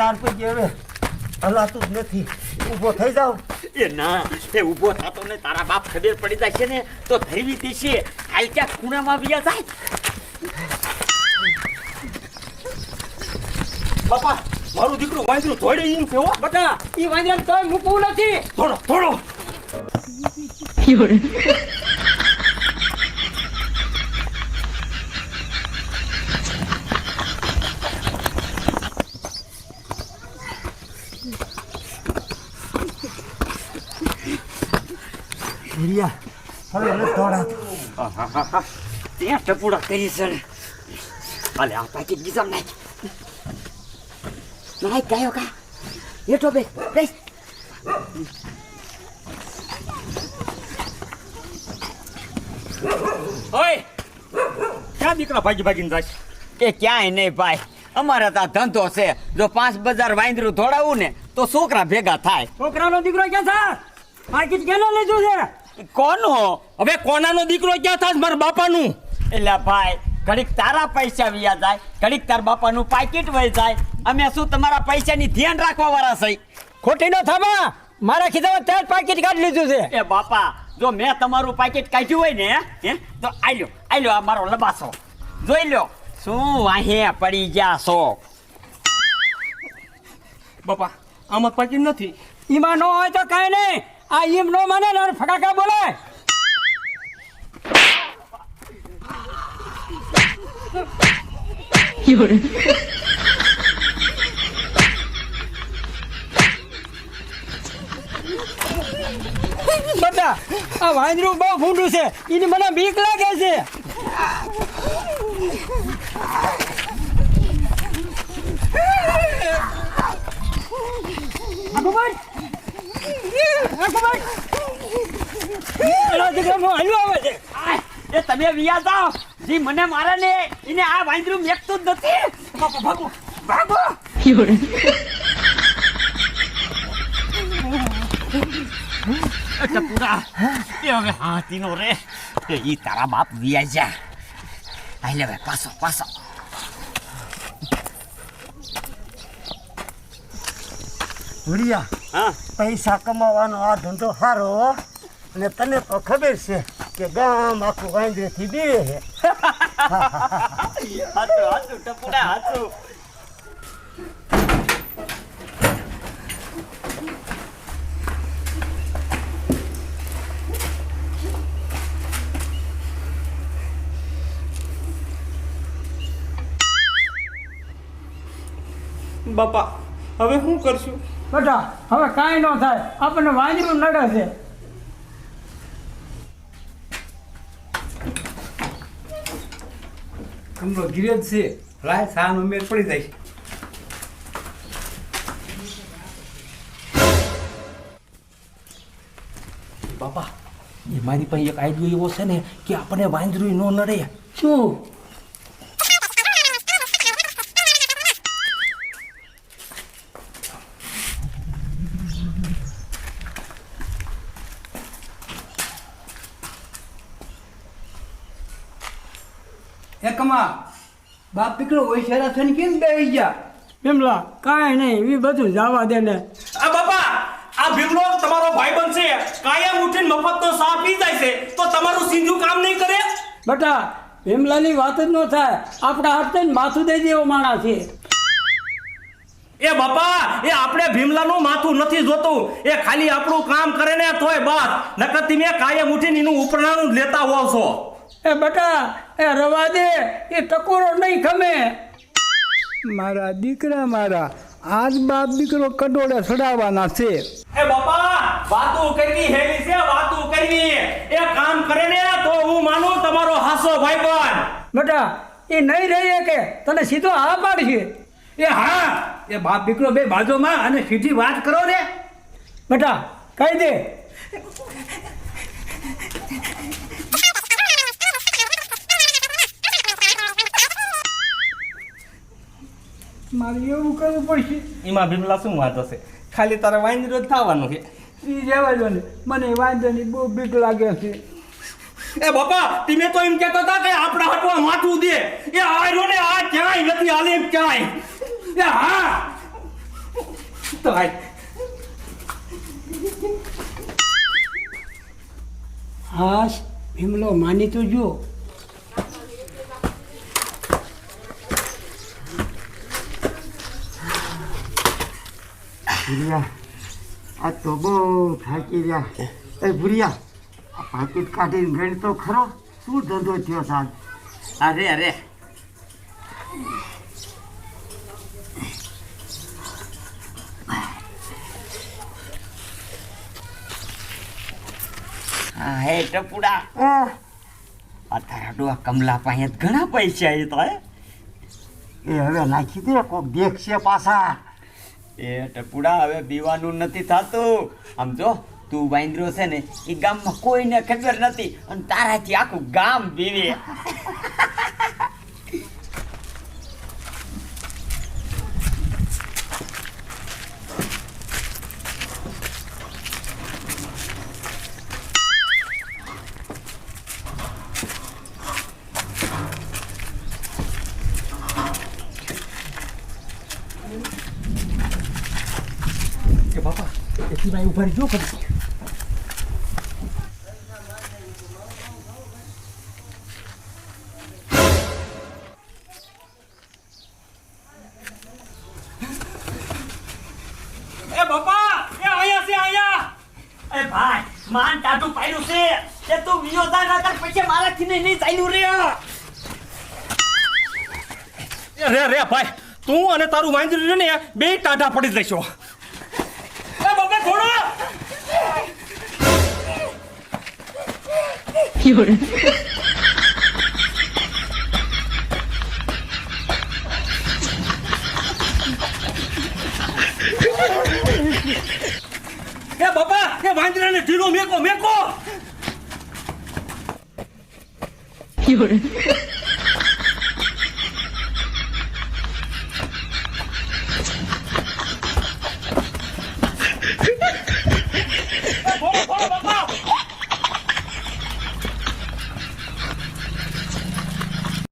ચાર પૈકી હવે હલાતું જ નથી. ઊભો થઈ જાવ એ ના એ ઊભો થતો ને તારા બાપ ખબર પડી જશે ને તો ધરવી દેશે. હાલ ક્યાં ખૂણામાં વ્યા જાય? બાપા મારું દીકરું વાંદરું ધોડે એમ છે હો. બટા ઈ વાંદરાને તોય મૂકવું નથી. થોડો થોડો રિયા હવે દોડાતું આહાહાહા. ત્યાં ટપુડા કરી છે. ને. હાલે આ પાકી ગીઝમ નાખ નાખ ગાયો કા? હેઠો બે બેસ ઓય ક્યાં દીકરા ભાગી ભાગીને જાય એ ક્યાંય નહીં ભાઈ. અમારે તો ધંધો છે. જો પાંચ બજાર વાંદરું ધોડાવું ને તો છોકરા ભેગા થાય. છોકરાનો દીકરો ક્યાં છે? પાકીટ કેનો લેજો છે? કોનો હવે કોનાનો દીકરો ક્યાં થાય મારા બાપાનું. એટલે ભાઈ ઘડીક તારા પૈસા વ્યા જાય ઘડીક તાર બાપાનું પાકીટ વહી જાય. અમે શું તમારા પૈસાની ધ્યાન રાખવા વાળા છે? ખોટી નો થવા મારા ખિસ્સામાં ચાર પાકીટ કાઢી લીધું છે. એ બાપા જો મેં તમારું પાકીટ કાઢ્યું હોય ને હે તો આલ્યો આલ્યો આ મારો લબાસો. જોઈ લ્યો શું વાહે પડી ગયા છો? બાપા આમાં પાકીટ નથી. ઈમાં ન હોય તો કાંઈ નહીં. આ એમ નો માને ને ફટાકા બોલે. બધા, આ વાંદરું બહુ ભૂંડું છે. એની મને બીક લાગે છે. એ તમે વ્યા જાઓ જી મને મારે ને એને આ વાંદરું મેકતું જ નથી ભાગો ભાગો એટલે પૂરા એ હવે હાથીનો રે એ ઈ તારા બાપ વિયા જા પાછો પાછો રિયા હા. પૈસા કમાવાનો આ ધંધો સારો અને તને તો ખબર છે કે ગામ આખું વાંદરેથી બીવે છે. હાચું હાચું ટપુડા હાચું. બાપા હવે શું કરશું? બેટા હવે કાંઈ ન થાય. આપણને વાંજરું નડે છે. કમરો ગિરેજ છે. લાય સાન ઉમેર પડી જાય. બાપા એ મારી પાસે એક આઈડિયો એવો છે ને કે આપણે વાંદરું ન નડે. શું? એકમાં બાપ દીકરો હોશિયારા થઈને કેમ બેહી ગયા? ભીમલા કાંઈ નહીં એ બધું જવા દે ને. આ બાપા આ ભીમલો તમારો ભાઈ બનશે. કાયમ ઉઠીને મફતનો સા પી જાય છે. તો તમારું સિંધુ કામ નહીં કરે? બટા ભીમલાની વાત જ ન થાય. આપણા હાથે માથું દઈ દેવો માણસ છે. એ બાપા એ આપણે ભીમલાનું માથું નથી જોતું. એ ખાલી આપણું કામ કરે ને તોય બસ. નકર તમે કાયમ ઉઠીને એનું ઉપરણાનું લેતા હોવ છો. એ બેટા એ રવા દે એ ટકોરો નહીં ખમે. મારા દીકરા મારા આજ બાપ દીકરો કડોળે સડાવવાના છે. એ બાપા વાતું કરવી હેલી છે વાતું કરવી. એ કામ કરે ને તો હું માનું તમારો હાસો ભાઈબંધ. બેટા એ નહીં રહી કે તને સીધો હા પાડશે. એ હા એ બાપ દીકરો બે બાજુમાં અને સીધી વાત કરો ને. બેટા કહી દે. મારે એવું કરવું પડશે. એમાં ભીમલા શું વાંધો હશે? ખાલી તારે વાંદરો જ થવાનું છે. એ રહેવા દો ને. મને વાંધોની બહુ બીક લાગે છે. એ બાપા તમે તો એમ કહેતા હતા કે આપણા હટવા માથું દે. એ આયરો ને આ ક્યાંય નથી હાલે એમ ક્યાંય એ હા. તો હાય. હાશ ભીમલો માની તો જો. ભૂરિયા. આ તો બહુ થાકી રહ્યા એ ભૂરિયા આ પાકીટ કાઢીને ગણ તો ખરો. શું ધંધો થયો સાહેબ? અરે અરે. હા હે ટપુડા. આ તારા ડોહા કમલા પાસે ઘણા પૈસા એ તો એ હવે નાખી દે કોક દેખશે પાછા. એ ટપુડા હવે પીવાનું નથી થતું. આમ જો, તું વાંદરો છે ને એ ગામમાં કોઈને ખબર નથી, અને તારાથી આખું ગામ પીવે એ બાપા એટલી ભાઈ ઊભા જો કરી એ બાપા એ અહીંયા છે અહીંયા. એ ભાઈ માન ટાટું પાડ્યું છે. કે તું વિયોદા ના કર પછી મારાથી નહીં નહીં ચાલ્યું રે. એ રે રે ભાઈ તું અને તારું વાંદરું ને બે ટાઢા પડી જશો એ બાપા એ વાંદરાને ઢીલો મેકો મેકો.